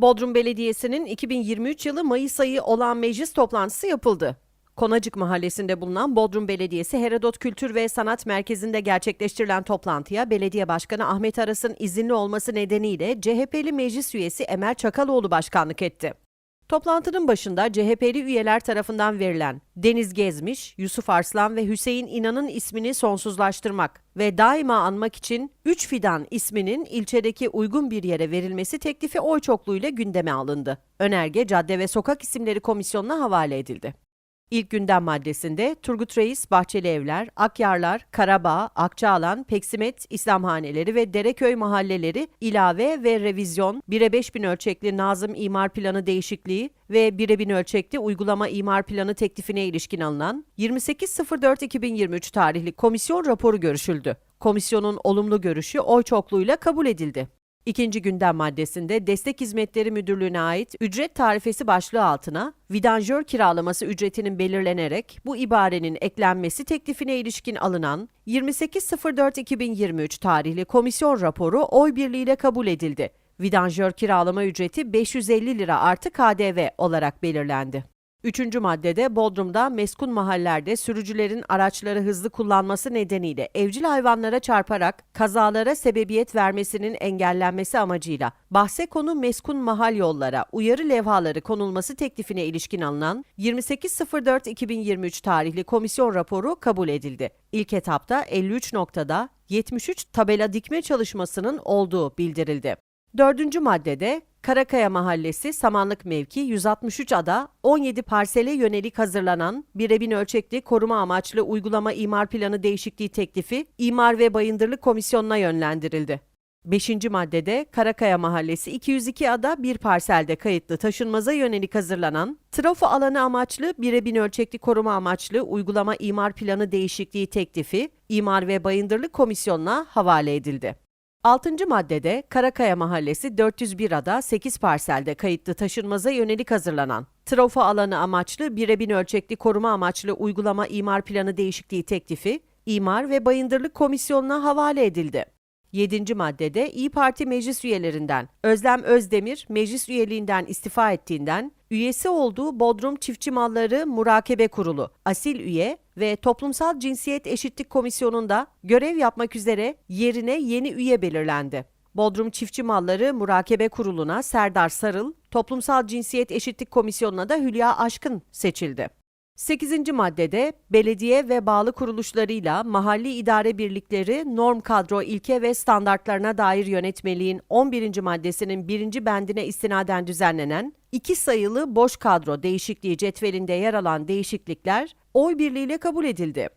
Bodrum Belediyesi'nin 2023 yılı Mayıs ayı olan meclis toplantısı yapıldı. Konacık Mahallesi'nde bulunan Bodrum Belediyesi Herodot Kültür ve Sanat Merkezi'nde gerçekleştirilen toplantıya Belediye Başkanı Ahmet Aras'ın izinli olması nedeniyle CHP'li meclis üyesi Emel Çakaloğlu başkanlık etti. Toplantının başında CHP'li üyeler tarafından verilen Deniz Gezmiş, Yusuf Arslan ve Hüseyin İnan'ın ismini sonsuzlaştırmak ve daima anmak için 3 fidan isminin ilçedeki uygun bir yere verilmesi teklifi oy çokluğuyla gündeme alındı. Önerge Cadde ve Sokak İsimleri Komisyonu'na havale edildi. İlk gündem maddesinde Turgut Reis, Bahçeli Evler, Akyarlar, Karabağ, Akçaalan, Peksimet, İslamhaneleri ve Dereköy mahalleleri ilave ve revizyon, 1'e 5000 ölçekli Nazım İmar Planı değişikliği ve 1'e 1000 ölçekli uygulama imar planı teklifine ilişkin alınan 28.04.2023 tarihli komisyon raporu görüşüldü. Komisyonun olumlu görüşü oy çokluğuyla kabul edildi. İkinci gündem maddesinde Destek Hizmetleri Müdürlüğü'ne ait ücret tarifesi başlığı altına vidanjör kiralaması ücretinin belirlenerek bu ibarenin eklenmesi teklifine ilişkin alınan 28.04.2023 tarihli komisyon raporu oy birliğiyle kabul edildi. Vidanjör kiralama ücreti 550 lira artı KDV olarak belirlendi. Üçüncü maddede Bodrum'da meskun mahallerde sürücülerin araçları hızlı kullanması nedeniyle evcil hayvanlara çarparak kazalara sebebiyet vermesinin engellenmesi amacıyla bahse konu meskun mahal yollara uyarı levhaları konulması teklifine ilişkin alınan 28.04.2023 tarihli komisyon raporu kabul edildi. İlk etapta 53 noktada 73 tabela dikme çalışmasının olduğu bildirildi. Dördüncü maddede Karakaya Mahallesi Samanlık Mevki 163 ada 17 parsele yönelik hazırlanan birebin ölçekli koruma amaçlı uygulama imar planı değişikliği teklifi İmar ve Bayındırlık Komisyonu'na yönlendirildi. Beşinci maddede Karakaya Mahallesi 202 ada bir parselde kayıtlı taşınmaza yönelik hazırlanan trafo alanı amaçlı birebin ölçekli koruma amaçlı uygulama imar planı değişikliği teklifi İmar ve Bayındırlık Komisyonu'na havale edildi. 6. maddede Karakaya Mahallesi 401 ada 8 parselde kayıtlı taşınmaza yönelik hazırlanan trafo alanı amaçlı birebin ölçekli koruma amaçlı uygulama imar planı değişikliği teklifi İmar ve Bayındırlık Komisyonu'na havale edildi. 7. maddede İyi Parti meclis üyelerinden Özlem Özdemir meclis üyeliğinden istifa ettiğinden üyesi olduğu Bodrum Çiftçi Malları Murakebe Kurulu asil üye ve Toplumsal Cinsiyet Eşitlik Komisyonu'nda görev yapmak üzere yerine yeni üye belirlendi. Bodrum Çiftçi Malları Murakebe Kurulu'na Serdar Sarıl, Toplumsal Cinsiyet Eşitlik Komisyonu'na da Hülya Aşkın seçildi. 8. maddede belediye ve bağlı kuruluşlarıyla mahalli idare birlikleri norm kadro ilke ve standartlarına dair yönetmeliğin 11. maddesinin 1. bendine istinaden düzenlenen iki sayılı boş kadro değişikliği cetvelinde yer alan değişiklikler oy birliğiyle kabul edildi.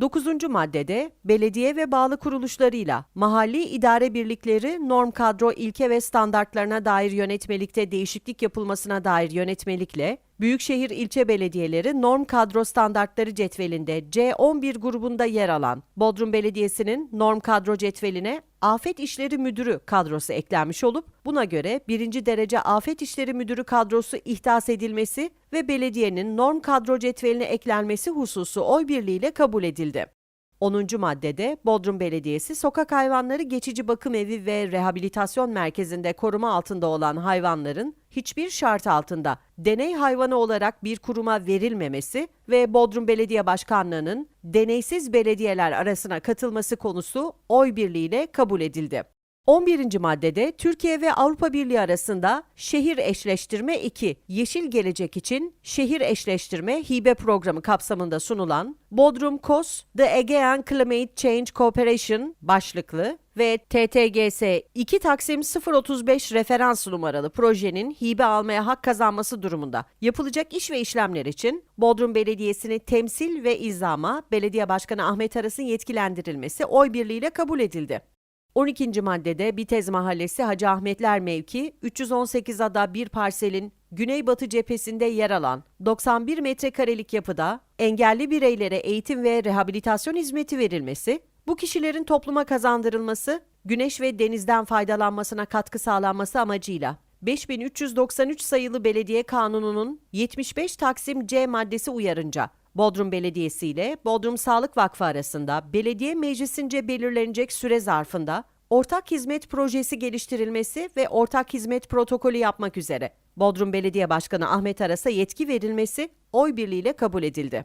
9. maddede belediye ve bağlı kuruluşlarıyla mahalli idare birlikleri norm kadro ilke ve standartlarına dair yönetmelikte değişiklik yapılmasına dair yönetmelikle Büyükşehir ilçe belediyeleri norm kadro standartları cetvelinde C11 grubunda yer alan Bodrum Belediyesi'nin norm kadro cetveline Afet İşleri Müdürü kadrosu eklenmiş olup buna göre birinci derece Afet İşleri Müdürü kadrosu ihdas edilmesi ve belediyenin norm kadro cetveline eklenmesi hususu oy birliğiyle kabul edildi. 10. maddede Bodrum Belediyesi sokak hayvanları geçici bakım evi ve rehabilitasyon merkezinde koruma altında olan hayvanların hiçbir şart altında deney hayvanı olarak bir kuruma verilmemesi ve Bodrum Belediye Başkanlığı'nın deneysiz belediyeler arasına katılması konusu oy birliğiyle kabul edildi. 11. maddede Türkiye ve Avrupa Birliği arasında şehir eşleştirme 2, Yeşil Gelecek için şehir eşleştirme hibe programı kapsamında sunulan Bodrum COS, The Aegean Climate Change Cooperation başlıklı ve TTGS 2 Taksim 035 referans numaralı projenin hibe almaya hak kazanması durumunda yapılacak iş ve işlemler için Bodrum Belediyesi'ni temsil ve izlama Belediye Başkanı Ahmet Aras'ın yetkilendirilmesi oy birliğiyle kabul edildi. 12. maddede Bitez Mahallesi Hacı Ahmetler mevki 318 ada bir parselin güneybatı cephesinde yer alan 91 metrekarelik yapıda engelli bireylere eğitim ve rehabilitasyon hizmeti verilmesi, bu kişilerin topluma kazandırılması, güneş ve denizden faydalanmasına katkı sağlanması amacıyla 5393 sayılı belediye kanununun 75 Taksim C maddesi uyarınca Bodrum Belediyesi ile Bodrum Sağlık Vakfı arasında belediye meclisince belirlenecek süre zarfında ortak hizmet projesi geliştirilmesi ve ortak hizmet protokolü yapmak üzere Bodrum Belediye Başkanı Ahmet Aras'a yetki verilmesi oy birliğiyle kabul edildi.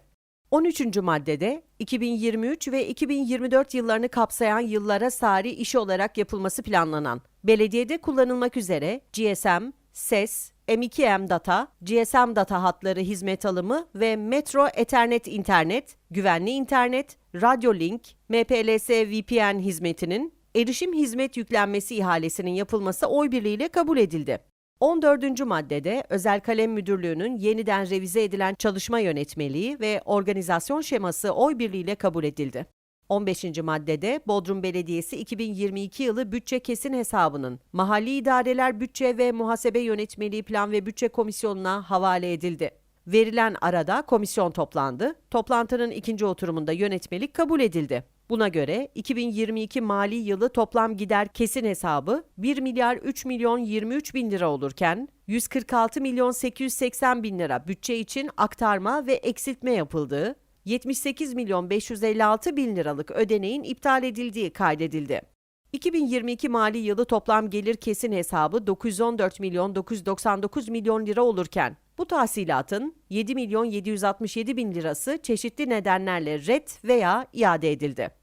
13. maddede 2023 ve 2024 yıllarını kapsayan yıllara sari iş olarak yapılması planlanan, belediyede kullanılmak üzere GSM, SES, M2M data, GSM data hatları hizmet alımı ve Metro Ethernet internet, güvenli internet, radyo link, MPLS VPN hizmetinin erişim hizmet yüklenmesi ihalesinin yapılması oy birliğiyle kabul edildi. 14. maddede Özel Kalem Müdürlüğü'nün yeniden revize edilen çalışma yönetmeliği ve organizasyon şeması oy birliğiyle kabul edildi. 15. maddede Bodrum Belediyesi 2022 yılı bütçe kesin hesabının Mahalli İdareler Bütçe ve Muhasebe Yönetmeliği Plan ve Bütçe Komisyonu'na havale edildi. Verilen arada komisyon toplandı. Toplantının ikinci oturumunda yönetmelik kabul edildi. Buna göre 2022 mali yılı toplam gider kesin hesabı 1 milyar 3 milyon 23 bin lira olurken 146 milyon 880 bin lira bütçe için aktarma ve eksiltme yapıldığı, 78 milyon 556 bin liralık ödeneğin iptal edildiği kaydedildi. 2022 mali yılı toplam gelir kesin hesabı 914 milyon 999 milyon lira olurken bu tahsilatın 7 milyon 767 bin lirası çeşitli nedenlerle red veya iade edildi.